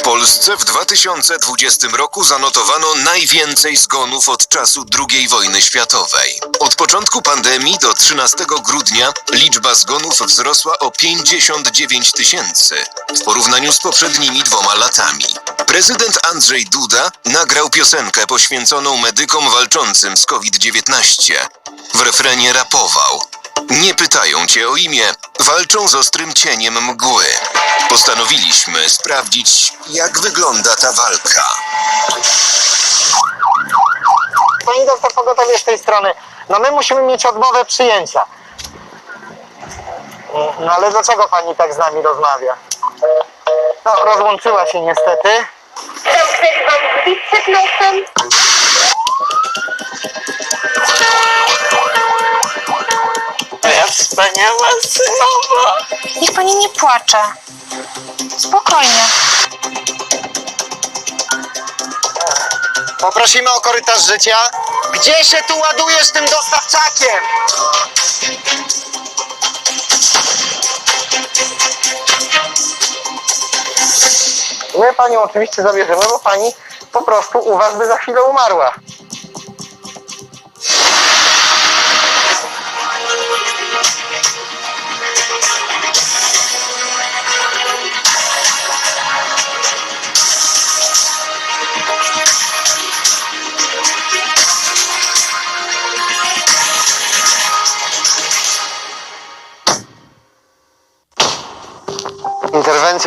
W Polsce w 2020 roku zanotowano najwięcej zgonów od czasu II wojny światowej. Od początku pandemii do 13 grudnia liczba zgonów wzrosła o 59 tysięcy w porównaniu z poprzednimi dwoma latami. Prezydent Andrzej Duda nagrał piosenkę poświęconą medykom walczącym z COVID-19. W refrenie rapował. Nie pytają cię o imię, walczą z ostrym cieniem mgły. Postanowiliśmy sprawdzić, jak wygląda ta walka. Pani doktor pogotowie z tej strony. No my musimy mieć odmowę przyjęcia. No ale dlaczego pani tak z nami rozmawia? No rozłączyła się niestety. Chcesz wam kupić przed nosem? Moja wspaniała synowa. Niech pani nie płacze. Spokojnie. Poprosimy o korytarz życia. Gdzie się tu ładujesz tym dostawczakiem? My panią oczywiście zabierzemy, bo pani po prostu u was by za chwilę umarła.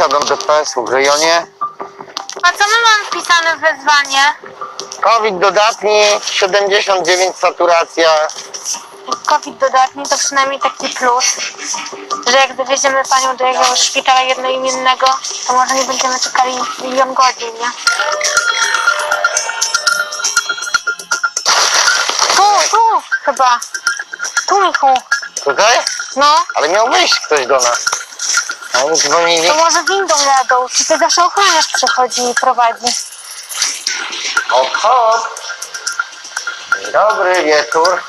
Interwencja do DPS-u w rejonie. A co my mamy wpisane w wezwanie? COVID dodatni, 79 saturacja. COVID dodatni to przynajmniej taki plus, że jak dowieziemy panią do jakiegoś szpitala jednoimiennego, to może nie będziemy czekali milion godzin, nie? Tu, tu chyba. Tu, Michu. Tutaj? No, Ale miał wyjść ktoś do nas. A oni dzwonili. to może windą jadą. Czy ty zawsze ochroniarz przychodzi i prowadzi? Hop, hop. Dzień dobry wieczór.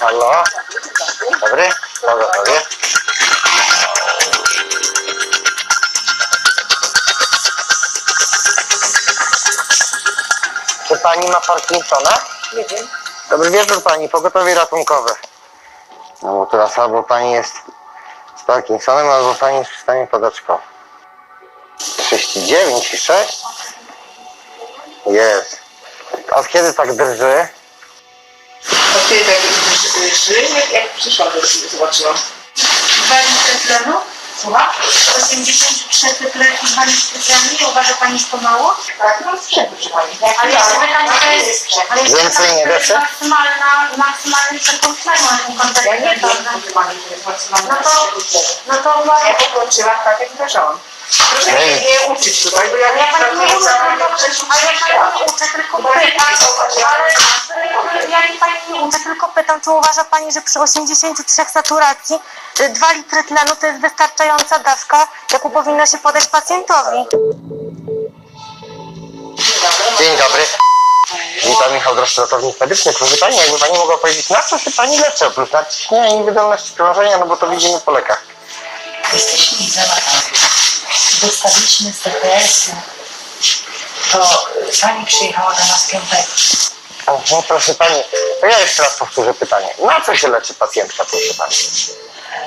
Halo. Dobry. Pogotowie. Czy pani ma Parkinsona? Nie wiem. Dobry wieczór pani, pogotowie ratunkowe. No bo teraz albo pani jest z Parkinsonem, albo pani jest w stanie podaczkowym. 39 i 6? Jest. A od kiedy tak drży? A ty tak drży, jak, jak przyszłam, to zobaczyłam. Dwa litry tlenu? Słucham? 83 cyklety, 2 litry tlenu. Nie uważa Pani, że to mało? Tak, no sprzęt przy pani. Ale jeszcze pytanie, to jest, ale jeszcze Więcej nie pytanie, to jest da się? maksymalna, maksymalny tlenu na Ja kontakcie. nie to, wiem, że pani to jest maksymalna No to- no to Ja pokończyłam tak, jak zdarzałam. Proszę mnie Ej. nie uczyć tutaj, bo ja nie Pani nie uczę, tylko, ale ja Pani nie uczę, tylko pytam, ale ja nie Pani nie uczę, Tylko pytam, czy uważa Pani, że przy 83 saturacji 2 litry tlenu to jest wystarczająca dawka, jaką powinno się podać pacjentowi? Dzień dobry. Witam Michał Droszcz, ratownik medyczny. Proszę Pani, jakby Pani mogła powiedzieć, na co się Pani leczy? Oprócz nadciśnienia i wydolności krążenia, no bo to widzimy po lekach. Jesteśmy izolowani. Dostaliśmy z DPS-u. To Pani przyjechała do nas piątego. No proszę Pani, to ja jeszcze raz powtórzę pytanie. Na co się leczy pacjentka, proszę Pani?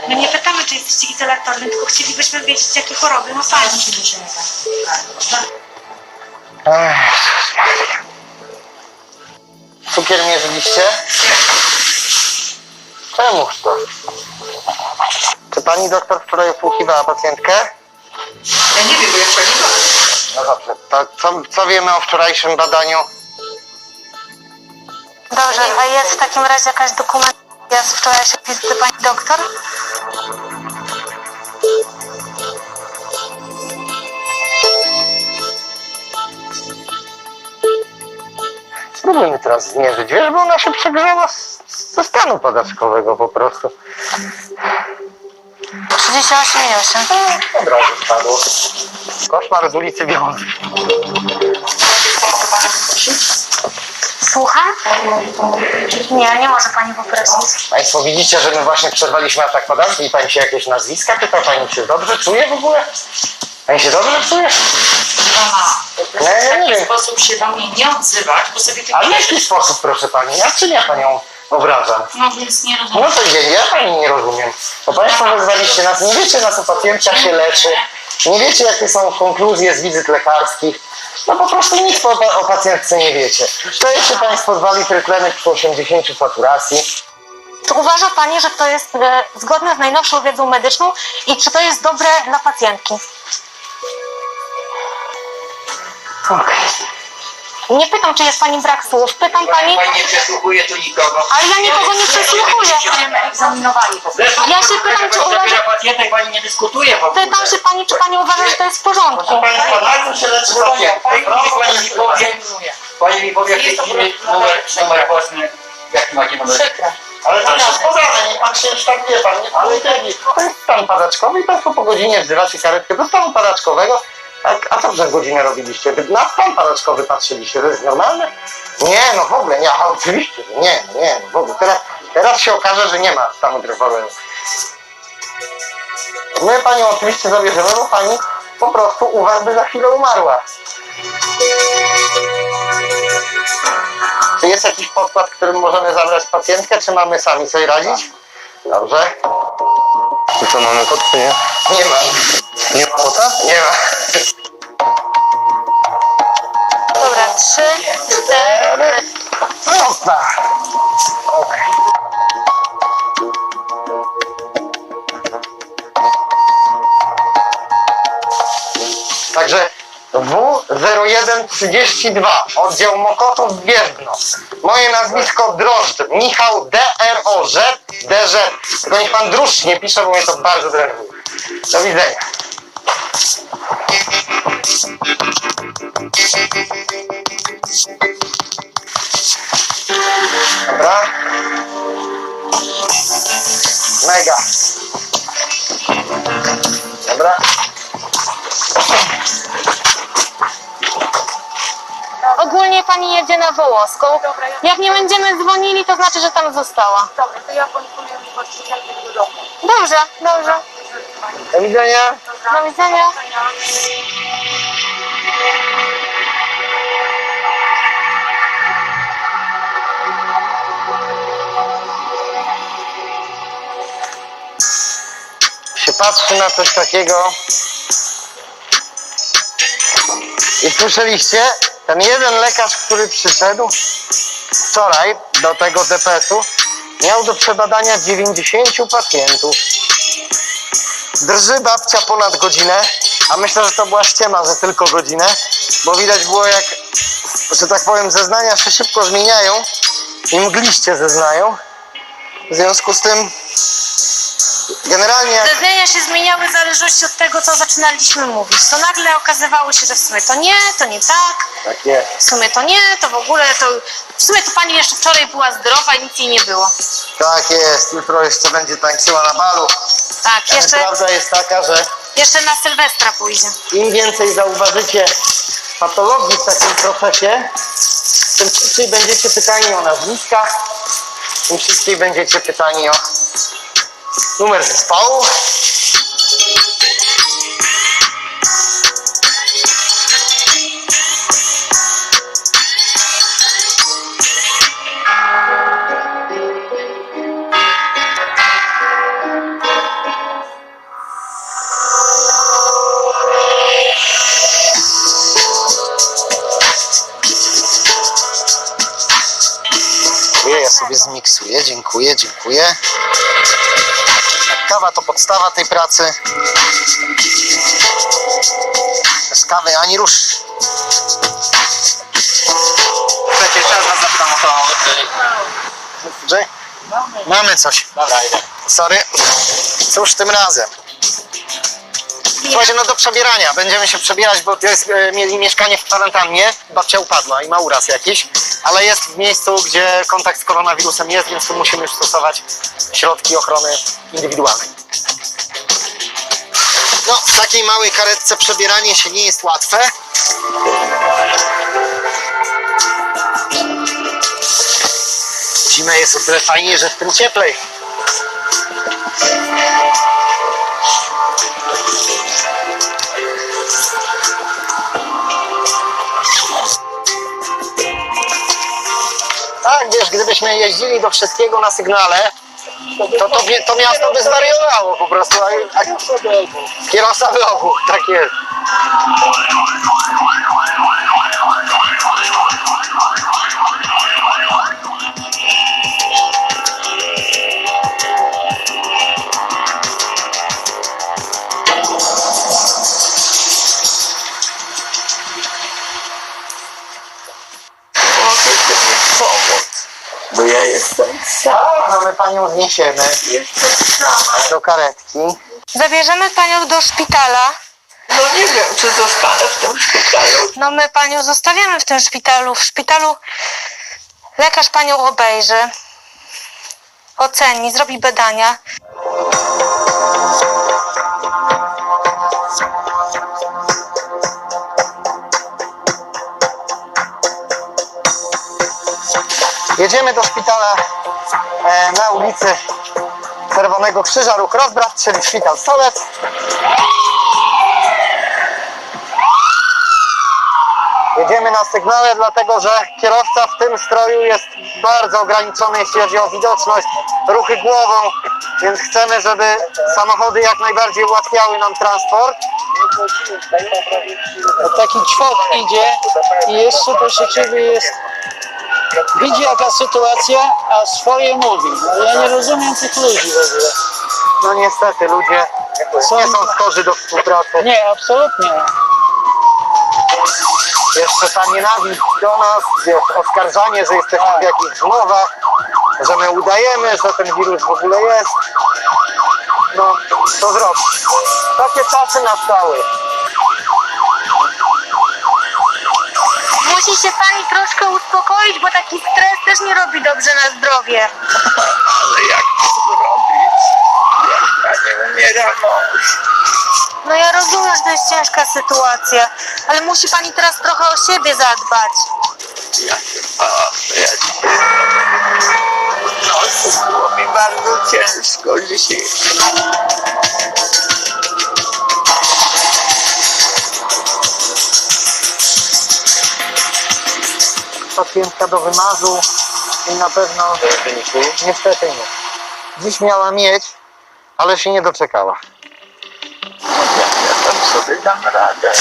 My nie pytamy, czy jesteście izolatorni, tylko chcielibyśmy wiedzieć, jakie choroby ma Pani. Ech, Jezus Maria. Cukier mierzyliście? Czemuż to? Czy Pani doktor wczoraj usłuchiwała pacjentkę? Ja nie wiem, bo ja wczoraj nie byłam. No dobrze, to co, co wiemy o wczorajszym badaniu? Dobrze, a jest w takim razie jakaś dokumentacja z wczorajszej wizyty Pani doktor? Spróbujmy teraz zmierzyć, wiesz, bo ona się przegrzała z, ze stanu podatkowego po prostu. 38,8. Od razu spadło. Koszmar z ulicy Wiązy. Słucham? Nie, nie może Pani poprosić. Państwo widzicie, że my właśnie przerwaliśmy atak podatki i Pani się jakieś nazwiska pyta? Pani się dobrze czuje w ogóle? Pani się dobrze czuje? pana, Nie, w nie, taki nie. sposób się do mnie nie odzywać, bo sobie tylko... Ale w jaki sposób, proszę pani? Ja czym ja panią obrażam? No więc nie rozumiem. No to nie, ja pani nie rozumiem. Bo państwo wezwaliście nas, nie wiecie na co pacjentka się leczy, nie wiecie jakie są konkluzje z wizyt lekarskich. No po prostu nic o, o pacjentce nie wiecie. To jeszcze państwo dwa litry tlenek przy 80 saturacji. Czy uważa Pani, że to jest e, zgodne z najnowszą wiedzą medyczną i czy to jest dobre dla pacjentki? Okej. Nie pytam, czy jest Pani brak słów. Pytam Pani, Pani nie przesłuchuje tu nikogo. ale ja nikogo nie przesłuchuję. Będziemy egzaminowani po prostu. Ja się pytam, czy uważa... Zabiera pacjenta i pani nie dyskutuje w ogóle. Pytam się Pani, czy Pani uważa, że to jest w porządku? Na czym się? W tej chwili pani mi powie, pani mi powie chwili numer, numer własny. Jaki macie numer? Przykre. Ale to jest podane, nie pan się już tak wie, pan nie pan. To jest stan padaczkowy i państwo po godzinie wzywacie karetkę do stanu padaczkowego. A, co przez godzinę robiliście? Na stan padaczkowy patrzyliście, to jest normalne? Nie, no w ogóle nie, a oczywiście, że nie, no nie, no w ogóle. Teraz, teraz się okaże, że nie ma stanu drogowego. My panią oczywiście zabierzemy, bo pani po prostu u was by za chwilę umarła. Czy jest jakiś podkład, którym możemy zabrać pacjentkę, czy mamy sami sobie radzić? Dobrze. I co, mamy kod, czy nie? Nie ma. Nie ma kota? Nie ma. Dobra, trzy, cztery. Prosta. Okej. Także W0132, oddział Mokotów Gwiezdno. Moje nazwisko Drożdż, Michał DROZ, DZ. Tylko niech pan Drożdż nie pisze, bo mnie to bardzo denerwuje. Do widzenia. Dobra. Mega. Dobra. Pani jedzie na Wołoską. Jak nie będziemy dzwonili, to znaczy, że tam została. Dobra, to ja poinformuję domu. Dobrze, dobrze. Do widzenia. Do widzenia. się patrzy na coś takiego i słyszeliście, ten jeden lekarz, który przyszedł wczoraj do tego DPS-u, miał do przebadania 90 pacjentów. Drży babcia ponad godzinę, a myślę, że to była ściema, że tylko godzinę, bo widać było jak, że tak powiem, zeznania się szybko zmieniają i mgliście zeznają. W związku z tym generalnie jak się zmieniały w zależności od tego, co zaczynaliśmy mówić. To nagle okazywało się, że w sumie to nie, to nie tak, Tak jest. w sumie to nie, to w ogóle to... W sumie to pani jeszcze wczoraj była zdrowa i nic jej nie było. Tak jest. Jutro jeszcze będzie tańczyła na balu. Tak, Ale jeszcze, prawda jest taka, że jeszcze na Sylwestra pójdzie. im więcej zauważycie patologii w takim procesie, tym szybciej będziecie pytani o nazwiska, tym szybciej będziecie pytani o numer zespołu. Ja sobie zmiksuję. Dziękuję, dziękuję. Kawa to podstawa tej pracy. Bez kawy ani rusz. Przecież raz zapytam o to. Że? Mamy coś. Dobra, idę. Sorry. Cóż tym razem? Słuchajcie, no do przebierania. Będziemy się przebierać, bo jest, e, mieli mieszkanie w kwarantannie. Babcia upadła i ma uraz jakiś, ale jest w miejscu, gdzie kontakt z koronawirusem jest, więc tu musimy już stosować środki ochrony indywidualnej. No, w takiej małej karetce przebieranie się nie jest łatwe. Zimę jest o tyle fajnie, że w tym cieplej. Tak, wiesz, gdybyśmy jeździli do wszystkiego na sygnale, to to, to miasto by zwariowało po prostu. A, a, kierowca by obóz, tak jest. Ja jestem sama. No my panią zniesiemy Jestem sama. do karetki. Zabierzemy panią do szpitala. No nie wiem, czy zostanę w tym szpitalu. No my panią zostawiamy w tym szpitalu. W szpitalu lekarz panią obejrzy, oceni, zrobi badania. Jedziemy do szpitala e, na ulicy Czerwonego Krzyża, ruch rozbrat, czyli szpital Solec. Jedziemy na sygnale, dlatego że kierowca w tym stroju jest bardzo ograniczony, jeśli chodzi o widoczność, ruchy głową, więc chcemy, żeby samochody jak najbardziej ułatwiały nam transport. taki ćwok idzie i jeszcze proszę Ciebie jest widzi jaka sytuacja, a swoje mówi. No, ja nie rozumiem tych ludzi w ogóle. No niestety ludzie nie są skorzy do współpracy. Nie, absolutnie. Jeszcze ta nienawiść do nas, jest oskarżanie, że jesteśmy w jakichś zmowach, że my udajemy, że ten wirus w ogóle jest. No, co zrobić? Takie czasy nastały. Musi się pani troszkę uspokoić, bo taki stres też nie robi dobrze na zdrowie. Ale jak to zrobić? Jak ja nie umiera mąż? No ja rozumiem, że to jest ciężka sytuacja, ale musi pani teraz trochę o siebie zadbać. Ja się ja no, było mi bardzo ciężko dzisiaj. Pacjentka do wymazu i na pewno niestety nie. Dziś miała mieć, ale się nie doczekała. Ja tam sobie dam radę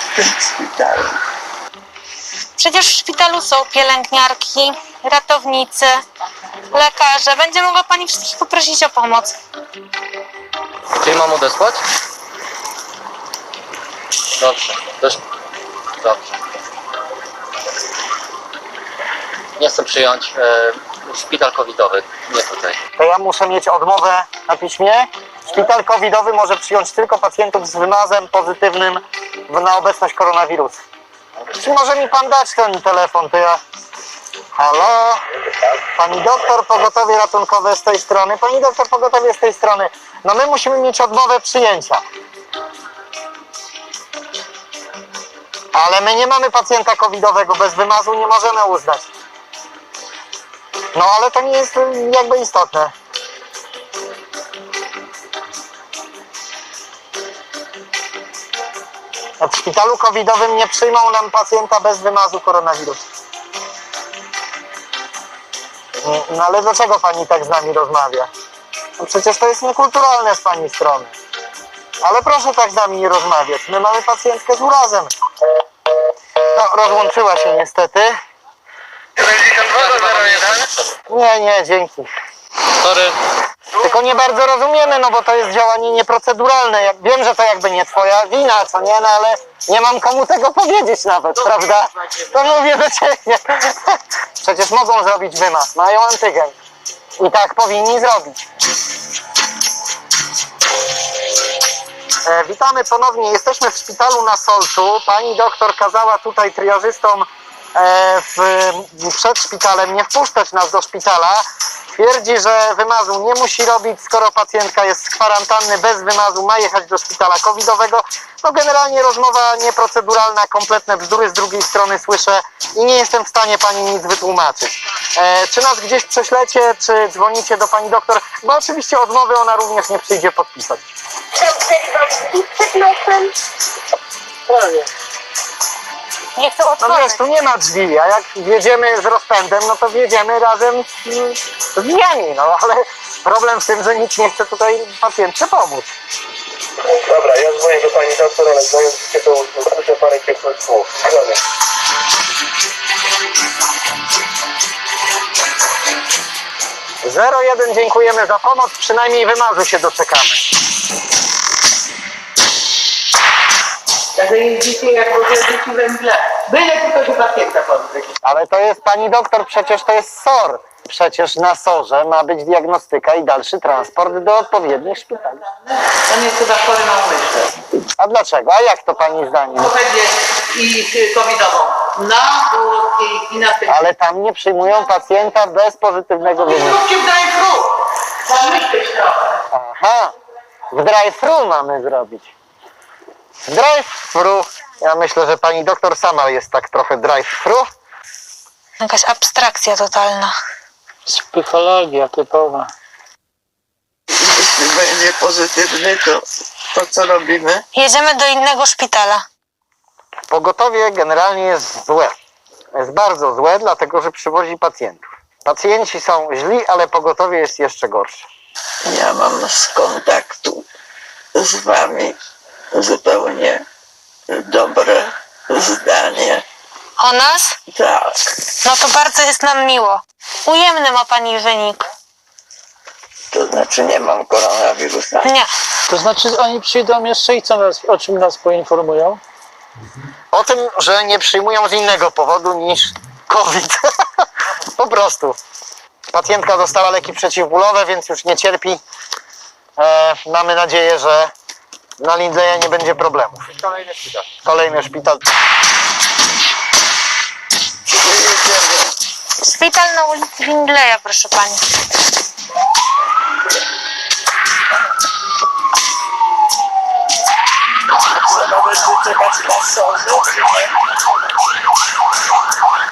w tym szpitalu. Przecież w szpitalu są pielęgniarki, ratownicy, lekarze. Będzie mogła pani wszystkich poprosić o pomoc. Czyli mam odesłać? Dobrze. Dość... Dobrze. Nie chcę przyjąć e, szpital covidowy. Nie tutaj. To ja muszę mieć odmowę na piśmie. Szpital covidowy może przyjąć tylko pacjentów z wymazem pozytywnym na obecność koronawirusa. Czy może mi pan dać ten telefon, to ja... Halo? Pani doktor, pogotowie ratunkowe z tej strony. Pani doktor, pogotowie z tej strony. No my musimy mieć odmowę przyjęcia. Ale my nie mamy pacjenta covidowego, bez wymazu nie możemy uznać. No ale to nie jest y, jakby istotne. W szpitalu covidowym nie przyjmą nam pacjenta bez wymazu koronawirusa. No ale dlaczego pani tak z nami rozmawia? No przecież to jest niekulturalne z pani strony. Ale proszę tak z nami nie rozmawiać. My mamy pacjentkę z urazem. No, rozłączyła się niestety. 9201? Nie, nie, dzięki. Sorry. Tylko nie bardzo rozumiemy, no bo to jest działanie nieproceduralne. Jak, wiem, że to jakby nie twoja wina, co nie, no ale nie mam komu tego powiedzieć nawet, prawda? To mówię do ciebie. Przecież mogą zrobić wymaz, mają antygen. I tak powinni zrobić. E, witamy ponownie. Jesteśmy w szpitalu na Solcu. Pani doktor kazała tutaj triażystom e, w, przed szpitalem nie wpuszczać nas do szpitala. Twierdzi, że wymazu nie musi robić, skoro pacjentka jest z kwarantanny bez wymazu, ma jechać do szpitala covidowego. No generalnie rozmowa nieproceduralna, kompletne bzdury z drugiej strony słyszę i nie jestem w stanie pani nic wytłumaczyć. E, czy nas gdzieś prześlecie, czy dzwonicie do pani doktor? Bo oczywiście odmowy ona również nie przyjdzie podpisać. Przed nosem. Nie chcę No otworzyć. wiesz, tu nie ma drzwi, a jak wjedziemy z rozpędem, no to wjedziemy razem z, z drzwiami, no ale problem w tym, że nikt nie chce tutaj pacjentce pomóc. Dobra, ja dzwonię do pani doktor, ale dzwonię do to usłyszę parę ciepłych słów. Zdrowie. Zero jeden dziękujemy za pomoc, przynajmniej wymazu się doczekamy. Także jeździcie jak powiedzcie we mgle. Byle tylko do pacjenta pozbyć. Ale to jest pani doktor, przecież to jest SOR. Przecież na SORze ma być diagnostyka i dalszy transport do odpowiednich szpitali. On jest chyba chory na umyśle. A dlaczego? A jak to pani zdaniem? Komedia i y, covidową. Na Włoskiej i na tym. Ale tam nie przyjmują pacjenta bez pozytywnego wyniku. Zróbcie w drive-thru. Zamyśleć trochę. Aha, w drive-thru mamy zrobić. Drive-thru. Ja myślę, że pani doktor sama jest tak trochę drive-thru. Jakaś abstrakcja totalna. Psychologia typowa. Jeśli będzie pozytywny, to, to co robimy? Jedziemy do innego szpitala. Pogotowie generalnie jest złe. Jest bardzo złe, dlatego że przywozi pacjentów. Pacjenci są źli, ale pogotowie jest jeszcze gorsze. Ja mam z kontaktu z wami zupełnie dobre zdanie. O nas? Tak. No to bardzo jest nam miło. Ujemny ma pani wynik. To znaczy nie mam koronawirusa. Nie. To znaczy oni przyjdą jeszcze i co nas, o czym nas poinformują? O tym, że nie przyjmują z innego powodu niż COVID. po prostu. Pacjentka dostała leki przeciwbólowe, więc już nie cierpi. E, mamy nadzieję, że na Lindleya nie będzie problemów. Kolejny szpital. Kolejny szpital. Szpital na ulicy Windleya, proszę pani.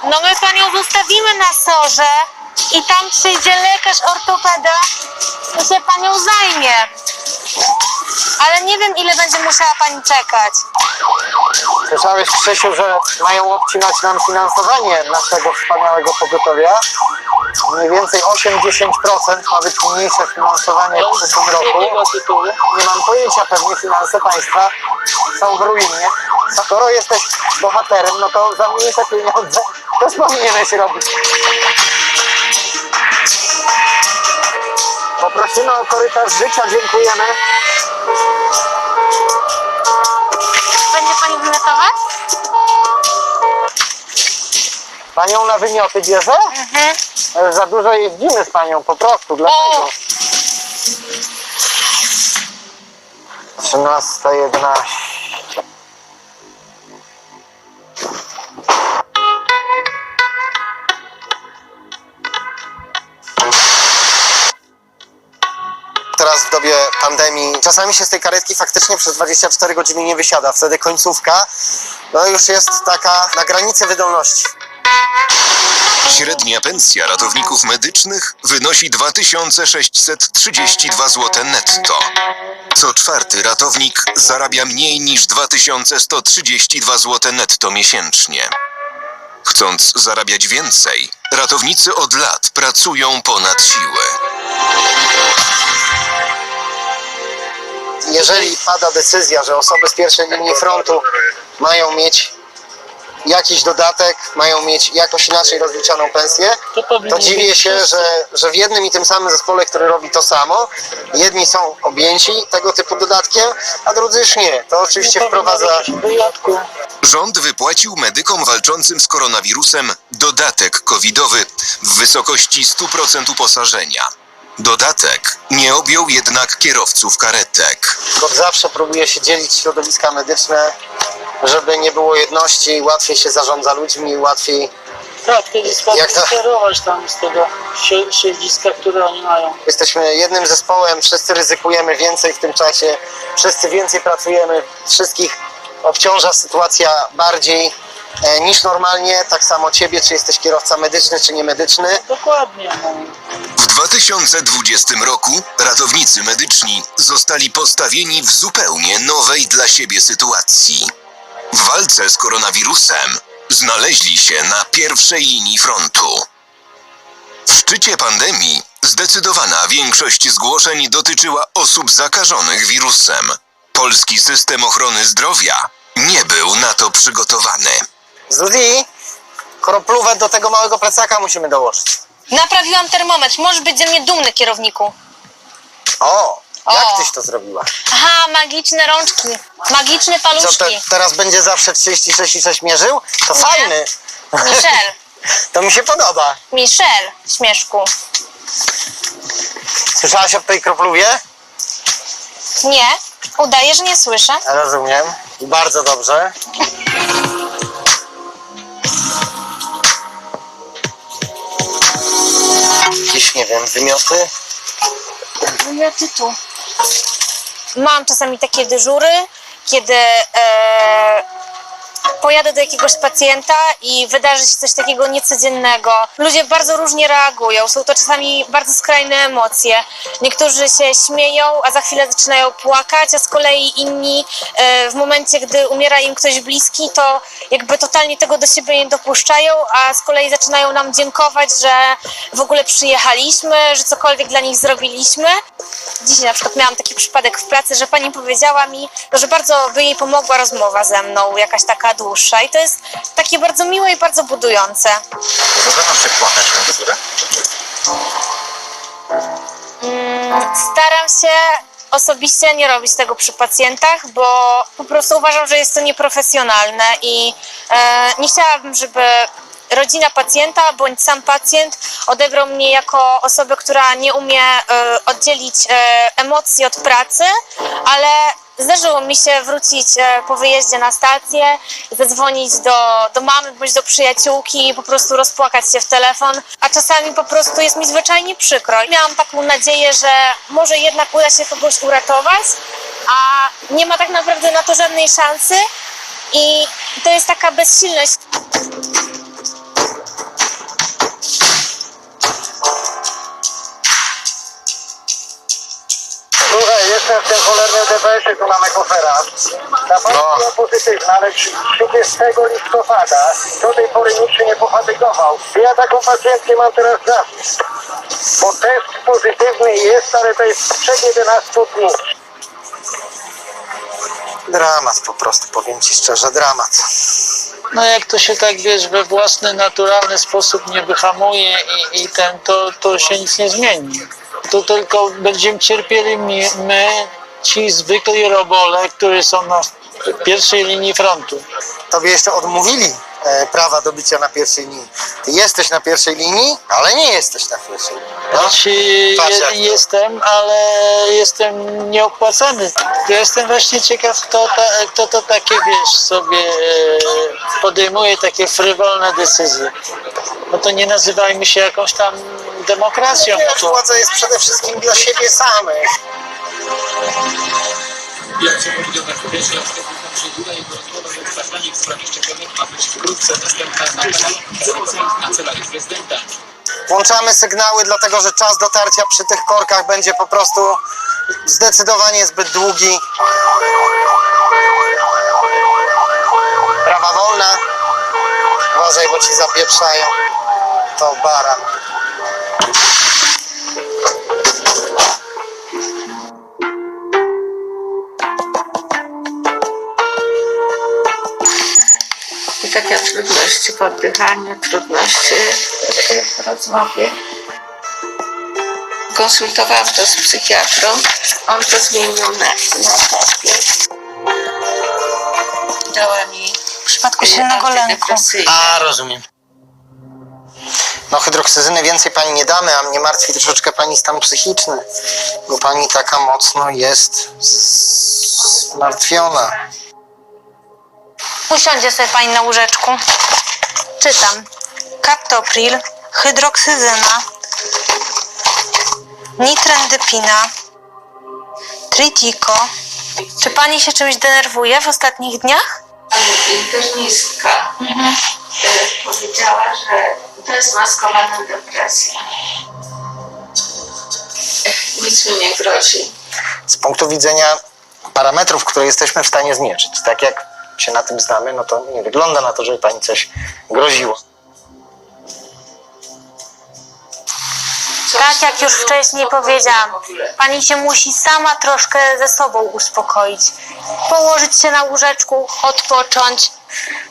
No my panią zostawimy na sorze i tam przyjdzie lekarz ortopeda i się panią zajmie. Ale nie wiem ile będzie musiała pani czekać. Słyszałeś, Krzysiu, że mają obcinać nam finansowanie naszego wspaniałego pogotowia? Mniej więcej 8-10% ma być mniejsze finansowanie w przyszłym roku. Nie mam pojęcia, pewnie finanse państwa są w ruinie. Skoro jesteś bohaterem, no to za mniejsze pieniądze też powinieneś robić. Poprosimy o korytarz życia, dziękujemy. Będzie pani wymiotować? Panią na wymioty bierze? Mhm. Ale Za dużo jeździmy z panią, po prostu, dlatego. 13.11 pandemii czasami się z tej karetki faktycznie przez 24 godziny nie wysiada. Wtedy końcówka no już jest taka na granicy wydolności. Średnia pensja ratowników medycznych wynosi 2632 zł netto. Co czwarty ratownik zarabia mniej niż 2132 zł netto miesięcznie. Chcąc zarabiać więcej, ratownicy od lat pracują ponad siłę. Jeżeli pada decyzja, że osoby z pierwszej linii frontu mają mieć jakiś dodatek, mają mieć jakoś inaczej rozliczaną pensję, To dziwię się, że, że w jednym i tym samym zespole, który robi to samo, jedni są objęci tego typu dodatkiem, a drudzy już nie. To oczywiście wprowadza. Rząd wypłacił medykom walczącym z koronawirusem dodatek covidowy w wysokości 100% uposażenia. Dodatek nie objął jednak kierowców karetek. od zawsze próbuje się dzielić środowiska medyczne, żeby nie było jedności, łatwiej się zarządza ludźmi, łatwiej Tak, wtedy Jak to- sterować tam z tego sie- siedziska, które oni mają. Jesteśmy jednym zespołem, wszyscy ryzykujemy więcej w tym czasie, wszyscy więcej pracujemy, wszystkich obciąża sytuacja bardziej niż normalnie. Tak samo ciebie, czy jesteś kierowca medyczny, czy niemedyczny. Dokładnie. No. W 2020 roku ratownicy medyczni zostali postawieni w zupełnie nowej dla siebie sytuacji. W walce z koronawirusem znaleźli się na pierwszej linii frontu. W szczycie pandemii zdecydowana większość zgłoszeń dotyczyła osób zakażonych wirusem. Polski system ochrony zdrowia nie był na to przygotowany. Zuzi, kroplówę do tego małego plecaka musimy dołożyć. Naprawiłam termometr. Możesz być ze mnie dumny, kierowniku. O, jak O. tyś to zrobiła? Aha, magiczne rączki. Magiczne Co, paluszki. te, teraz będzie zawsze 36 i 6 mierzył? To fajny. Michel. To mi się podoba. Michel, śmieszku. Słyszałaś o tej kropluwie? Nie, udaję, że nie słyszę. Rozumiem. Bardzo dobrze. Nie wiem, wymioty? Ja tytuł. Mam czasami takie dyżury, kiedy e, pojadę do jakiegoś pacjenta i wydarzy się coś takiego niecodziennego. Ludzie bardzo różnie reagują, są to czasami bardzo skrajne emocje. Niektórzy się śmieją, a za chwilę zaczynają płakać, a z kolei inni e, w momencie, gdy umiera im ktoś bliski, to jakby totalnie tego do siebie nie dopuszczają, a z kolei zaczynają nam dziękować, że w ogóle przyjechaliśmy, że cokolwiek dla nich zrobiliśmy. Dzisiaj na przykład miałam taki przypadek w pracy, że pani powiedziała mi, że bardzo by jej pomogła rozmowa ze mną, jakaś taka dłuższa i to jest takie bardzo miłe i bardzo budujące. Zdarza się płakać na górę? Mm, Staram się osobiście nie robić tego przy pacjentach, bo po prostu uważam, że jest to nieprofesjonalne i e, nie chciałabym, żeby rodzina pacjenta bądź sam pacjent odebrał mnie jako osobę, która nie umie e, oddzielić e, emocji od pracy, ale zdarzyło mi się wrócić e, po wyjeździe na stację, zadzwonić do, do mamy bądź do przyjaciółki i po prostu rozpłakać się w telefon, a czasami po prostu jest mi zwyczajnie przykro. Miałam taką nadzieję, że może jednak uda się kogoś uratować, a nie ma tak naprawdę na to żadnej szansy i to jest taka bezsilność. W tym cholernym DPS-ie, tu mamy kofera. Ta No. była pozytywna, ale 30 listopada do tej pory nikt się nie pofatygował. Ja taką pacjentkę mam teraz zapis. Bo test pozytywny jest, ale to jest sprzed 11 dni. Dramat po prostu, powiem ci szczerze, dramat. No jak to się tak wiesz, we własny, naturalny sposób nie wyhamuje i, i ten, to, to się nic nie zmieni. To tylko będziemy cierpieli my, my, ci zwykli robole, którzy są na pierwszej linii frontu. Tobie jeszcze odmówili e, prawa do bycia na pierwszej linii. Ty jesteś na pierwszej linii, ale nie jesteś na pierwszej linii. No. Znaczy, Patrz, je, to. jestem, ale jestem nieopłacany. Ja jestem właśnie ciekaw, kto, ta, kto to takie, wiesz, sobie e, podejmuje takie frywolne decyzje. No to nie nazywajmy się jakąś tam demokracją. No to, władza jest przede wszystkim dla siebie samych. Jak zapowiedział na jego rozmowa ekspertami w sprawie szczepionek ma być wkrótce dostępna na kanale Kancelarii Prezydenta. Włączamy sygnały, dlatego że czas dotarcia przy tych korkach będzie po prostu zdecydowanie zbyt długi. Prawa wolna. Uważaj, bo ci zapieprzają. To baran. I takie trudności w oddychaniu, trudności w rozmowie. Konsultowałam to z psychiatrą. On to zmienił na, na terapię. Dała mi W przypadku e, silnego lęku. A, rozumiem. No hydroksyzyny więcej pani nie damy, a mnie martwi troszeczkę pani stan psychiczny, bo pani taka mocno jest zmartwiona. Usiądzie sobie pani na łóżeczku. Czytam. Captopril, hydroksyzyna, nitrendypina, tritiko. Czy pani się czymś denerwuje w ostatnich dniach? I internistka e, powiedziała, że to jest maskowana depresja. Nic mi nie grozi. z punktu widzenia parametrów, które jesteśmy w stanie zmierzyć, tak jak się na tym znamy, no to nie wygląda na to, żeby pani coś groziło. Tak jak już wcześniej powiedziałam, pani się musi sama troszkę ze sobą uspokoić. Położyć się na łóżeczku, odpocząć.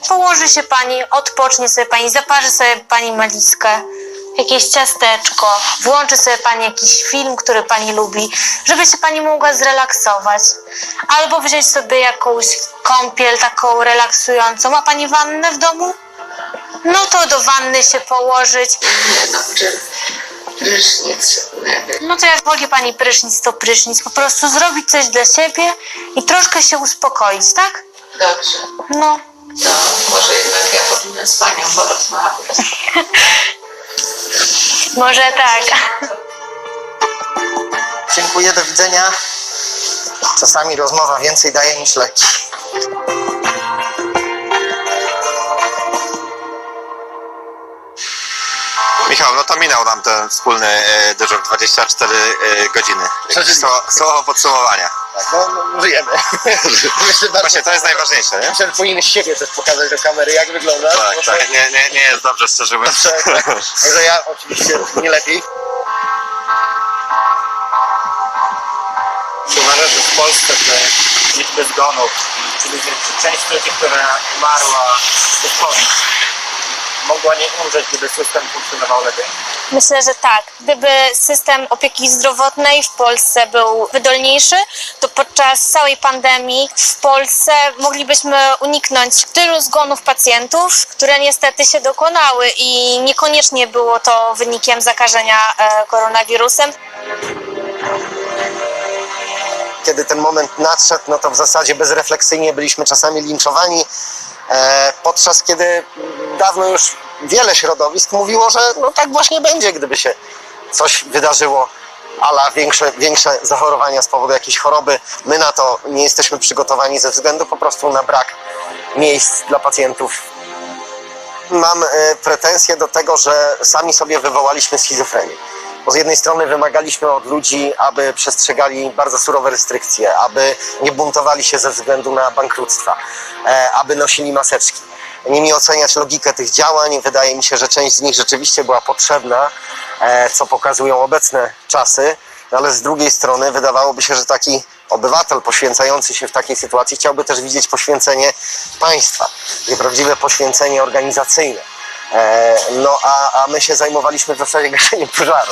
Położy się pani, odpocznie sobie pani, zaparzy sobie pani meliskę, jakieś ciasteczko, włączy sobie pani jakiś film, który pani lubi, żeby się pani mogła zrelaksować. Albo wziąć sobie jakąś kąpiel taką relaksującą. Ma pani wannę w domu? No to do wanny się położyć. Nie no, czy prysznic. No to jak woli pani prysznic, to prysznic. Po prostu zrobić coś dla siebie i troszkę się uspokoić, tak? Dobrze. No. To może jednak ja powinna z panią porozmawiać. Może tak. Dziękuję, do widzenia. Czasami rozmowa więcej daje niż leki. Michał, no to minął nam ten wspólny e, dyżur 24 e, godziny. Słowo, słowo podsumowania. Tak, no, no żyjemy. Myślę, bardzo, Właśnie to jest najważniejsze, nie? myślę, że powinien siebie też pokazać do kamery, jak wygląda. Tak, tak. Nie, nie, nie jest dobrze, szczerze mówiąc. Także ja oczywiście nie lepiej. Uważasz, że w Polsce te liczby zgonów, czyli część ludzi, która umarła przez COVID, mogła nie umrzeć, gdyby system funkcjonował lepiej? Myślę, że tak. Gdyby system opieki zdrowotnej w Polsce był wydolniejszy, to podczas całej pandemii w Polsce moglibyśmy uniknąć tylu zgonów pacjentów, które niestety się dokonały i niekoniecznie było to wynikiem zakażenia e, koronawirusem. Kiedy ten moment nadszedł, no to w zasadzie bezrefleksyjnie byliśmy czasami linczowani, podczas kiedy dawno już wiele środowisk mówiło, że no tak właśnie będzie, gdyby się coś wydarzyło, ala większe, większe zachorowania z powodu jakiejś choroby. My na to nie jesteśmy przygotowani ze względu po prostu na brak miejsc dla pacjentów. Mam e, pretensje do tego, że sami sobie wywołaliśmy schizofrenię. Bo z jednej strony wymagaliśmy od ludzi, aby przestrzegali bardzo surowe restrykcje, aby nie buntowali się ze względu na bankructwa, e, aby nosili maseczki. Nimi oceniać logikę tych działań, wydaje mi się, że część z nich rzeczywiście była potrzebna, e, co pokazują obecne czasy, ale z drugiej strony wydawałoby się, że taki obywatel poświęcający się w takiej sytuacji chciałby też widzieć poświęcenie państwa, prawdziwe poświęcenie organizacyjne. E, No a, a my się zajmowaliśmy w zasadzie gaszeniem pożaru.